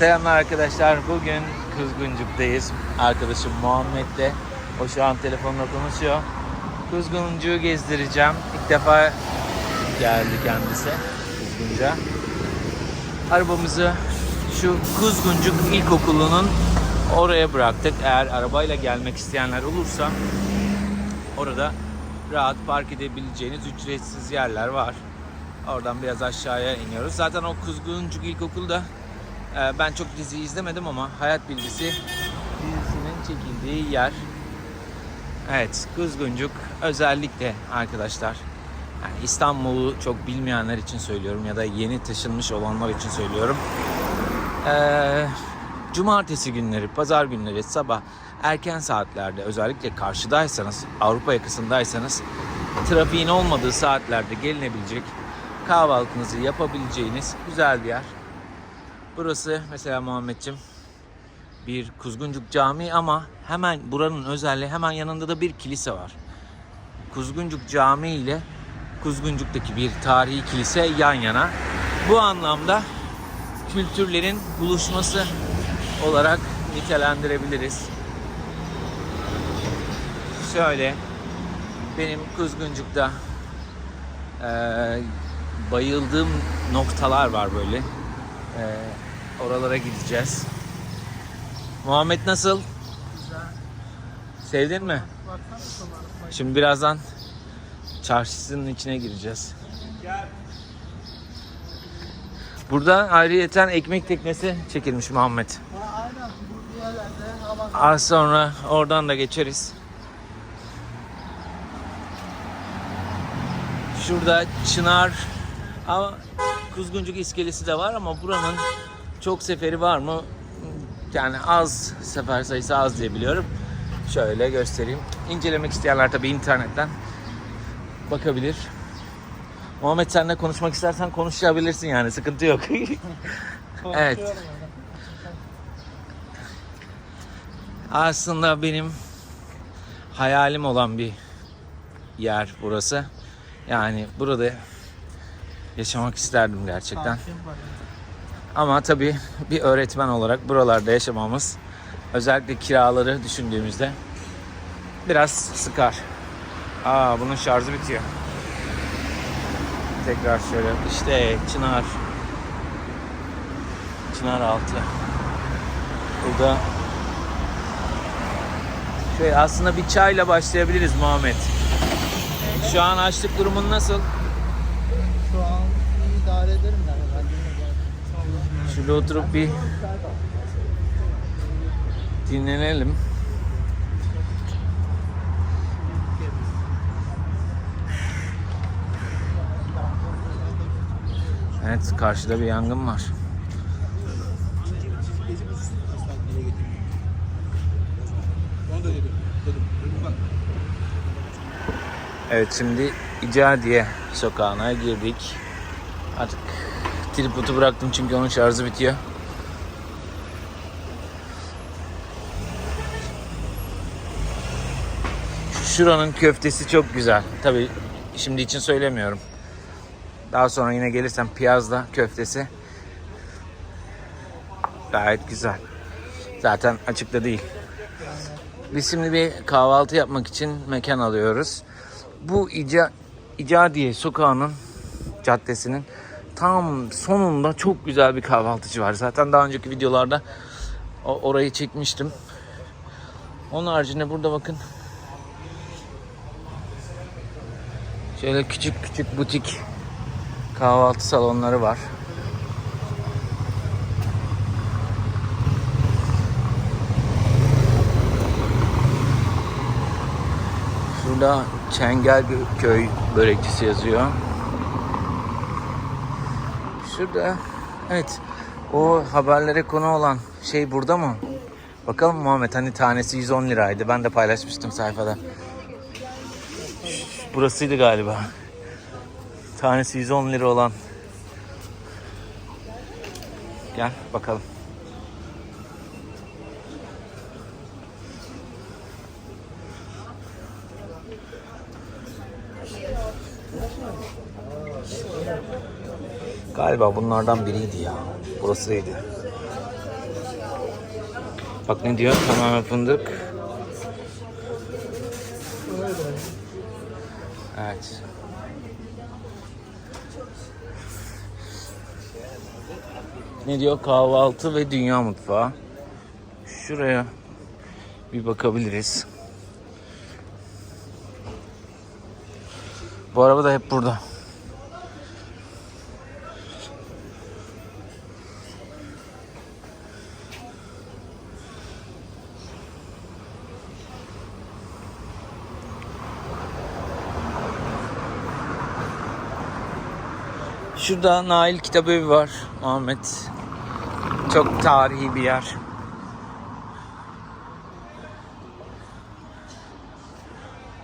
Selamlar arkadaşlar. Bugün Kuzguncuk'tayız. Arkadaşım Muhammed'le. O şu an telefonla konuşuyor. Kuzguncuk'u gezdireceğim. İlk defa geldi kendisi Kuzgunca. Arabamızı şu Kuzguncuk İlkokulu'nun oraya bıraktık. Eğer arabayla gelmek isteyenler olursa orada rahat park edebileceğiniz ücretsiz yerler var. Oradan biraz aşağıya iniyoruz. Zaten o Kuzguncuk İlkokulu'da e, ben çok dizi izlemedim ama Hayat Bilgisi dizisinin çekildiği yer. Evet, Kuzguncuk özellikle arkadaşlar yani İstanbul'u çok bilmeyenler için söylüyorum ya da yeni taşınmış olanlar için söylüyorum. Ee, cumartesi günleri, pazar günleri sabah erken saatlerde özellikle karşıdaysanız, Avrupa yakasındaysanız trafiğin olmadığı saatlerde gelinebilecek kahvaltınızı yapabileceğiniz güzel bir yer. Burası mesela Muhammedciğim bir Kuzguncuk Camii ama hemen buranın özelliği hemen yanında da bir kilise var. Kuzguncuk Camii ile Kuzguncuk'taki bir tarihi kilise yan yana. Bu anlamda kültürlerin buluşması olarak nitelendirebiliriz. Şöyle benim Kuzguncuk'ta eee, bayıldığım noktalar var böyle. Eee, oralara gideceğiz. Muhammed nasıl? Sevdin mi? Şimdi birazdan çarşısının içine gireceğiz. Burada ayrıyeten ekmek teknesi çekilmiş Muhammed. Az sonra oradan da geçeriz. Şurada Çınar ama Kuzguncuk iskelesi de var ama buranın çok seferi var mı? Yani az sefer sayısı az diye biliyorum. Şöyle göstereyim. İncelemek isteyenler tabii internetten bakabilir. Muhammed senle konuşmak istersen konuşabilirsin yani sıkıntı yok. Evet. Aslında benim hayalim olan bir yer burası. Yani burada yaşamak isterdim gerçekten. Ama tabii bir öğretmen olarak buralarda yaşamamız özellikle kiraları düşündüğümüzde biraz sıkar. Aa bunun şarjı bitiyor. Tekrar şöyle işte Çınar Çınar altı. Burada Şöyle aslında bir çayla başlayabiliriz Muhammed. Şu an açlık durumun nasıl? Şu an iyi idare ederim ben Şurada oturup bir dinlenelim. Evet, karşıda bir yangın var. Evet, şimdi İcadiye sokağına girdik. Artık tripodu bıraktım çünkü onun şarjı bitiyor. Şuranın köftesi çok güzel. Tabii şimdi için söylemiyorum. Daha sonra yine gelirsem piyazda köftesi gayet güzel. Zaten açıkta değil. Biz şimdi bir kahvaltı yapmak için mekan alıyoruz. Bu İca, İcadiye sokağının caddesinin tam sonunda çok güzel bir kahvaltıcı var. Zaten daha önceki videolarda orayı çekmiştim. Onun haricinde burada bakın. Şöyle küçük küçük butik kahvaltı salonları var. Şurada Çengelköy börekçisi yazıyor. Şurada evet o haberlere konu olan şey burada mı? Bakalım Muhammed hani tanesi 110 liraydı. Ben de paylaşmıştım sayfada. Burasıydı galiba. Tanesi 110 lira olan. Gel bakalım. Galiba bunlardan biriydi ya. Burasıydı. Bak ne diyor? Tamamen fındık. Evet. Ne diyor? Kahvaltı ve dünya mutfağı. Şuraya bir bakabiliriz. Bu araba da hep burada. Şurada Nail Kitabevi var Ahmet. Çok tarihi bir yer.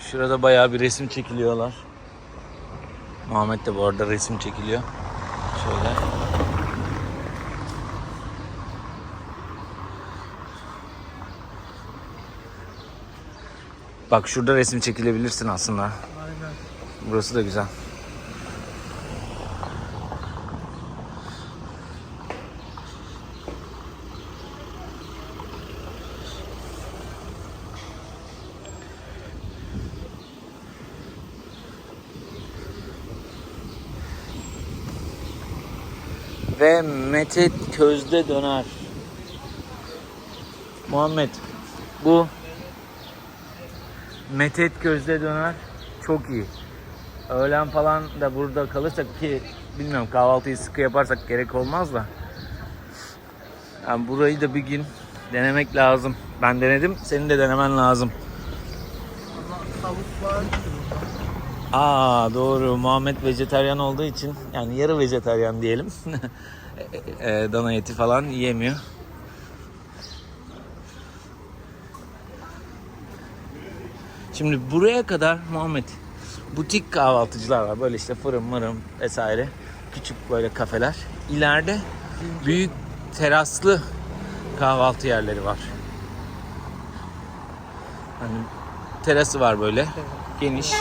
Şurada bayağı bir resim çekiliyorlar. Muhammed de bu arada resim çekiliyor. Şöyle. Bak şurada resim çekilebilirsin aslında. Aynen. Burası da güzel. Ve Mete közde döner. Muhammed bu Metet közde döner çok iyi. Öğlen falan da burada kalırsak ki bilmiyorum kahvaltıyı sıkı yaparsak gerek olmaz da. Yani burayı da bir gün denemek lazım. Ben denedim, senin de denemen lazım. Ama tavuk var ki burada. Aa doğru. Muhammed vejetaryen olduğu için yani yarı vejetaryen diyelim. E, e, Dana eti falan yiyemiyor. Şimdi buraya kadar Muhammed butik kahvaltıcılar var. Böyle işte fırın mırın vesaire. Küçük böyle kafeler. İleride büyük teraslı kahvaltı yerleri var. Hani terası var böyle. Geniş.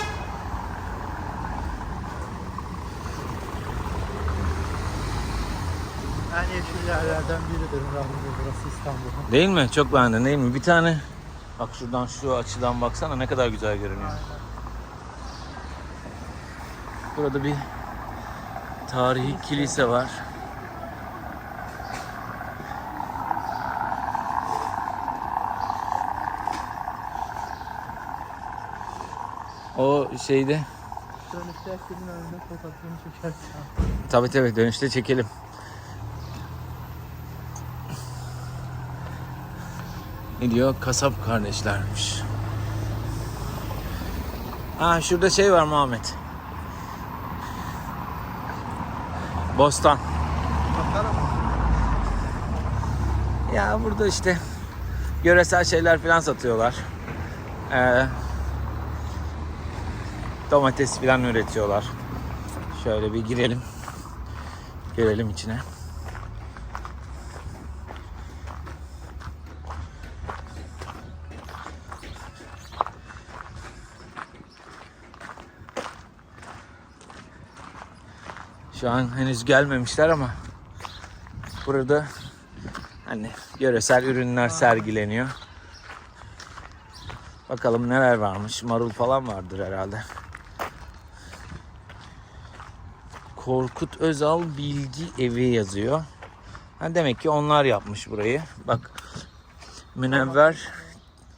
En yeşil yerlerden biridir herhalde burası İstanbul'un. Değil mi? Çok beğendin değil mi? Bir tane bak şuradan şu açıdan baksana ne kadar güzel görünüyor. Aynen. Burada bir tarihi kilise var. O şeyde Dönüşte senin önünde fotoğrafını çekersin. tabi tabi dönüşte çekelim. Ne diyor? Kasap kardeşlermiş. Ha şurada şey var Muhammed. Bostan. Ya burada işte yöresel şeyler falan satıyorlar. Ee, domates falan üretiyorlar. Şöyle bir girelim. Girelim içine. Şu an henüz gelmemişler ama burada Hani yöresel ürünler sergileniyor. Bakalım neler varmış. Marul falan vardır herhalde. Korkut Özal Bilgi Evi yazıyor. Ha demek ki onlar yapmış burayı. Bak Münevver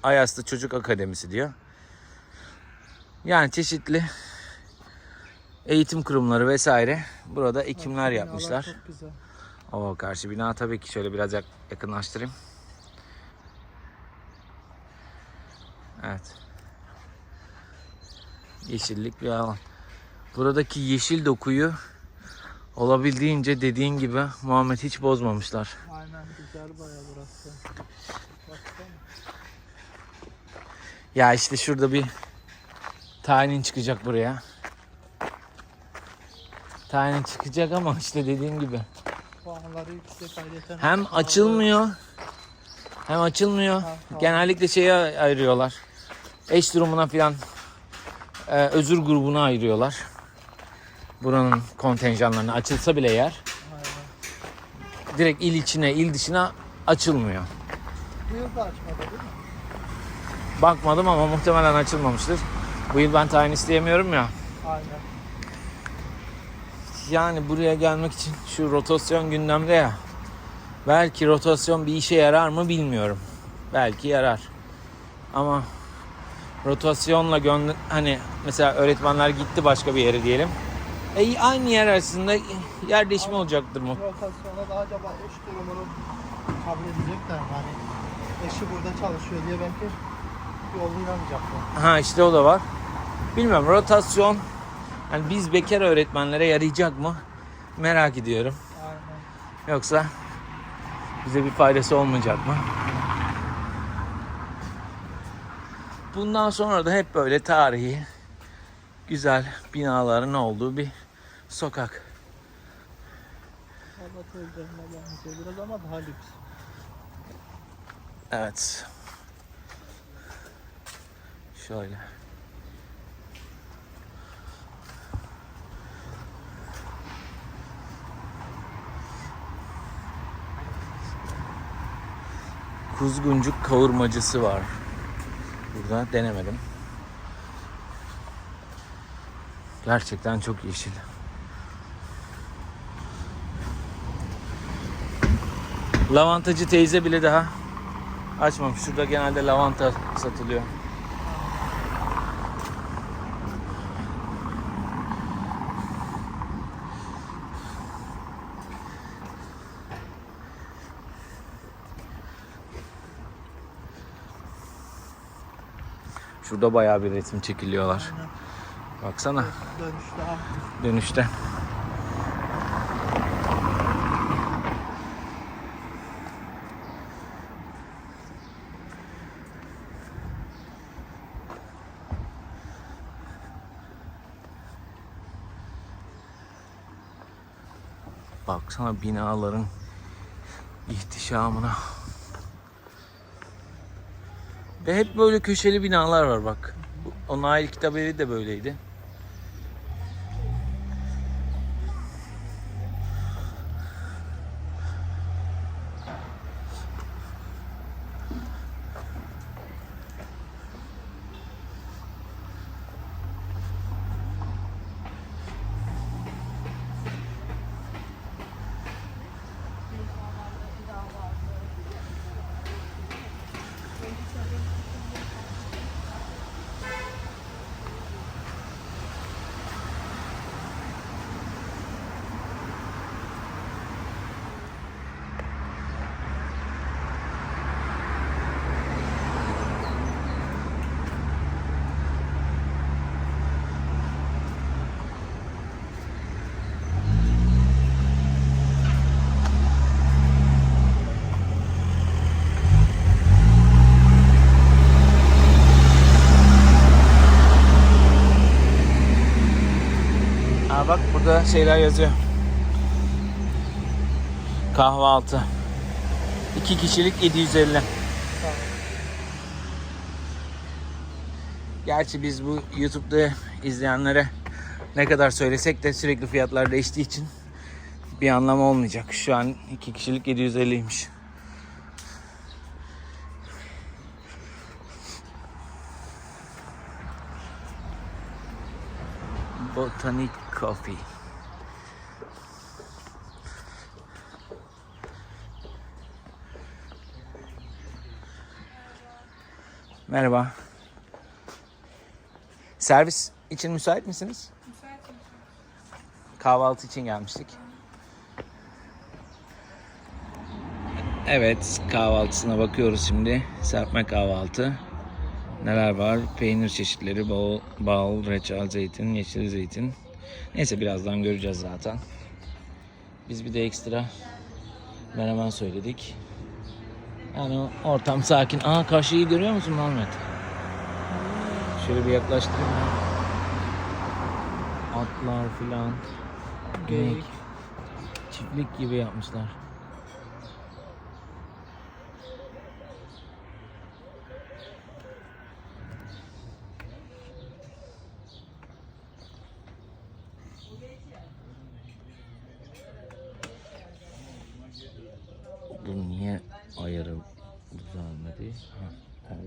Ayaslı Çocuk Akademisi diyor. Yani çeşitli eğitim kurumları vesaire burada ekimler Binalar yapmışlar. Çok güzel. O karşı bina tabii ki şöyle biraz yak- yakınlaştırayım. Evet. Yeşillik bir alan. Buradaki yeşil dokuyu olabildiğince dediğin gibi Muhammed hiç bozmamışlar. Aynen güzel baya burası. Baksana. Ya işte şurada bir tayin çıkacak buraya. Tayin çıkacak ama işte dediğim gibi. Puanları yüksek ayrıca. Hem açılmıyor hem açılmıyor. Ha, ha. Genellikle şeye ayırıyorlar. Eş durumuna filan e, özür grubuna ayırıyorlar. Buranın kontenjanlarını açılsa bile yer Aynen. direkt il içine il dışına açılmıyor. Bu yıl da açmadı değil mi? Bakmadım ama muhtemelen açılmamıştır. Bu yıl ben tayin isteyemiyorum ya. Aynen. Yani buraya gelmek için şu rotasyon gündemde ya. Belki rotasyon bir işe yarar mı bilmiyorum. Belki yarar. Ama rotasyonla gönder hani mesela öğretmenler gitti başka bir yere diyelim. E aynı yer arasında yer değişimi olacaktır mu? Rotasyona da acaba eş durumunu kabul edecekler? Hani eşi burada çalışıyor diye belki yollayamayacaklar. Ha işte o da var. Bilmiyorum rotasyon yani biz bekar öğretmenlere yarayacak mı? Merak ediyorum. Aynen. Yoksa bize bir faydası olmayacak mı? Bundan sonra da hep böyle tarihi, güzel binaların olduğu bir sokak. Biraz ama daha lüks. Evet. Şöyle. Kuzguncuk kavurmacısı var. Burada denemedim. Gerçekten çok yeşil. Lavantacı teyze bile daha açmamış. Şurada genelde lavanta satılıyor. Şurada bayağı bir resim çekiliyorlar. Baksana Dönüşte dönüşte. Baksana binaların ihtişamına. Ve hep böyle köşeli binalar var bak. O Nail Kitabevi de böyleydi. Şeyler yazıyor. Kahvaltı. 2 kişilik 750. Gerçi biz bu YouTube'da izleyenlere ne kadar söylesek de sürekli fiyatlar değiştiği için bir anlam olmayacak. Şu an 2 kişilik 750'ymiş. Botanic Coffee. Merhaba. Servis için müsait misiniz? Kahvaltı için gelmiştik. Evet, kahvaltısına bakıyoruz şimdi. Serpme kahvaltı. Neler var? Peynir çeşitleri, bal, bal, reçel, zeytin, yeşil zeytin. Neyse birazdan göreceğiz zaten. Biz bir de ekstra menemen söyledik. Yani ortam sakin. Aa karşıyı görüyor musun Muhammed? Şöyle bir yaklaştırayım. ya. Atlar filan. Geyik. Çiftlik gibi yapmışlar.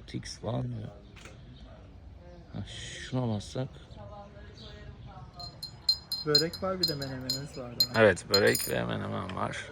6x falan diyor. Ha, şuna bassak. Börek var bir de menemenimiz var. Evet börek ve menemen var.